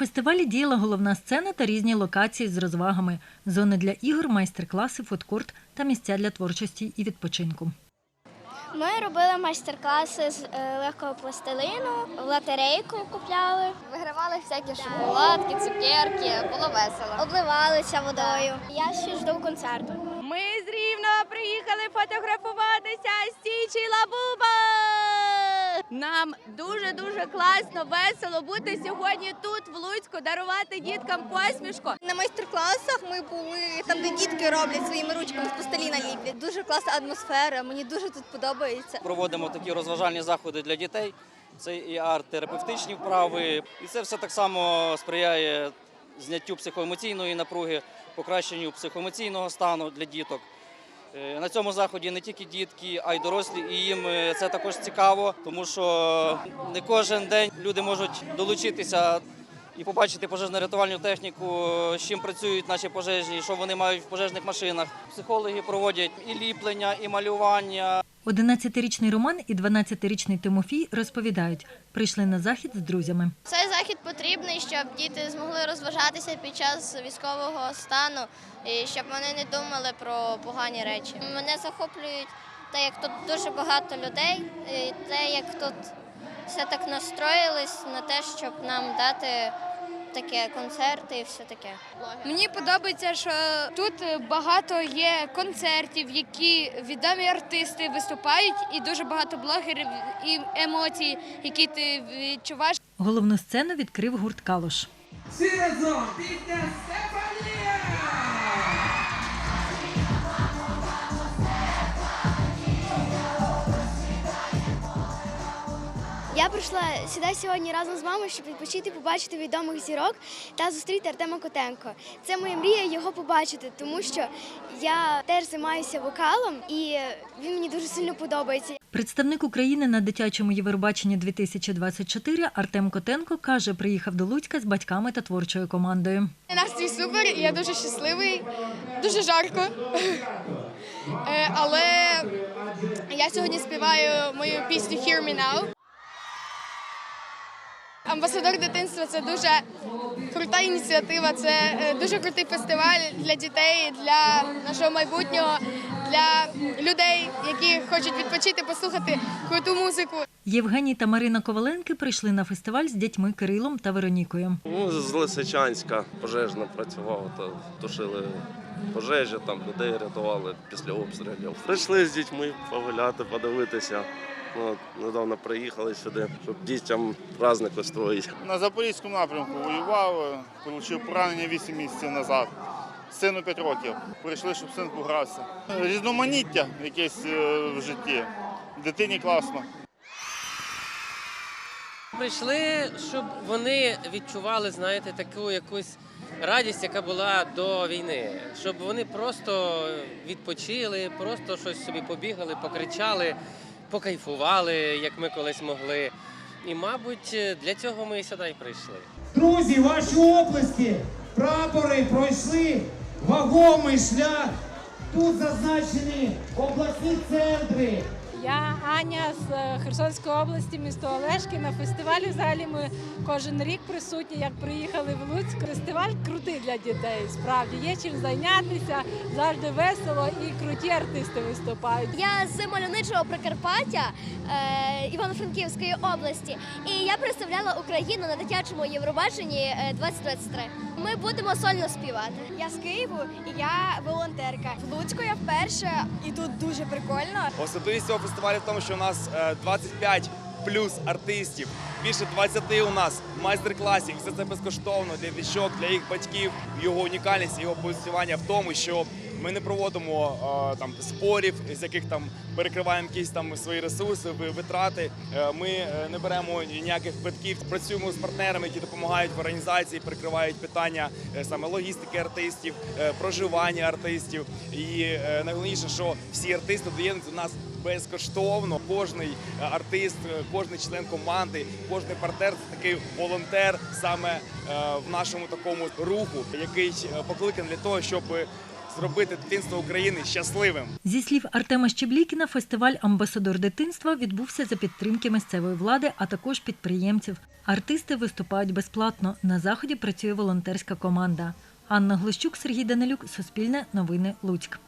фестивалі діяла головна сцена та різні локації з розвагами, зони для ігор, майстер-класи, фудкорт та місця для творчості і відпочинку. Ми робили майстер-класи з е, легкого пластилину, в лотерейку купляли, Вигравали всякі шоколадки, цукерки, було весело. обливалися водою. Я ще жду концерту. Ми з Рівного приїхали фотографуватися з Тічі Лабуба. Нам дуже дуже класно, весело бути сьогодні тут, в Луцьку, дарувати діткам посмішку. На майстер-класах ми були там, де дітки роблять своїми ручками з пластиліна ліплять. Дуже класна атмосфера. Мені дуже тут подобається. Проводимо такі розважальні заходи для дітей. Це і арт-терапевтичні вправи, і це все так само сприяє зняттю психоемоційної напруги, покращенню психоемоційного стану для діток. Е, На цьому заході не тільки дітки, а й дорослі, і їм е, це також цікаво, тому що не кожен день люди можуть долучитися і побачити пожежно-рятувальну техніку, з чим працюють наші пожежні, що вони мають в пожежних машинах. Психологи проводять і ліплення, і малювання. 11-річний Роман і 12-річний Тимофій розповідають, прийшли на захід з друзями. Цей захід потрібний, щоб діти змогли розважатися під час військового стану і щоб вони не думали про погані речі. Мене захоплюють те, як тут дуже багато людей, і те, як тут все так настроїлись на те, щоб нам дати таке концерти і все таке. Мені подобається, що тут багато є концертів, які відомі артисти виступають, і дуже багато блогерів і емоцій, які ти відчуваєш. Головну сцену відкрив гурт Калош. Всі разом пісня прийшла сюди сьогодні разом з мамою, щоб відпочити, побачити відомих зірок та зустріти Артема Котенко. Це моя мрія його побачити, тому що я теж займаюся вокалом і він мені дуже сильно подобається. Представник України на дитячому Євробаченні 2024 Артем Котенко каже, приїхав до Луцька з батьками та творчою командою. Настрій супер, і я дуже щасливий, дуже жарко. Е, Але я сьогодні співаю мою пісню Hear Me Now. Амбасадор дитинства це дуже крута ініціатива. Це е, дуже крутий фестиваль для дітей, для нашого майбутнього, для людей, які хочуть відпочити, послухати круту музику. Євгеній та Марина Коваленки прийшли на фестиваль з дітьми Кирилом та Веронікою. Ну, з Лисичанська пожежна працювала, то тушили пожежі, там людей рятували після обстрілів. Прийшли з дітьми погуляти, подивитися. Ну, от недавно приїхали сюди, щоб дітям праздник устроїти. На Запорізькому напрямку воював, отримав поранення 8 місяців назад. Сину 5 років. Прийшли, щоб син погрався. Різноманіття якесь е, в житті. Дитині класно. Прийшли, щоб вони відчували, знаєте, таку якусь радість, яка була до війни. Щоб вони просто відпочили, просто щось собі побігали, покричали, покайфували, як ми колись могли. І, мабуть, для цього ми і сюди й прийшли. Друзі, ваші оплески, прапори пройшли вагомий шлях. Тут зазначені обласні центри. Я Аня з е, Херсонської області, місто Олешки. На фестивалі взагалі ми кожен рік присутні, як приїхали в Луцьк. Фестиваль крутий для дітей. Справді є чим зайнятися, завжди весело і круті артисти виступають. Я з мальовничого Прикарпаття е, Івано-Франківської області, і я представляла Україну на дитячому Євробаченні е, 2023. Ми будемо сольно співати. Я з Києву і я волонтерка. В Луцьку я вперше і тут дуже прикольно. Особливість цього фестивалю в тому, що у нас е, 25 плюс артистів, більше 20 у нас майстер-класів. Все це безкоштовно для діток, для їх батьків. Його унікальність, його позиціювання в тому, що ми не проводимо е, там спорів, з яких там перекриваємо якісь там свої ресурси, витрати. Е, Ми е, не беремо ніяких квитків. Працюємо з партнерами, які допомагають в організації, перекривають питання саме логістики артистів, проживання артистів. І найголовніше, що всі артисти доєднуються до нас безкоштовно. Кожний артист, кожний член команди, кожний партнер це такий волонтер саме в нашому такому руху, який покликаний для того, щоб зробити дитинство України щасливим. Зі слів Артема Щеблікіна, фестиваль Амбасадор дитинства відбувся за підтримки місцевої влади, а також підприємців. Артисти виступають безплатно. На заході працює волонтерська команда. Анна Глущук, Сергій Данилюк, Суспільне новини Луцьк.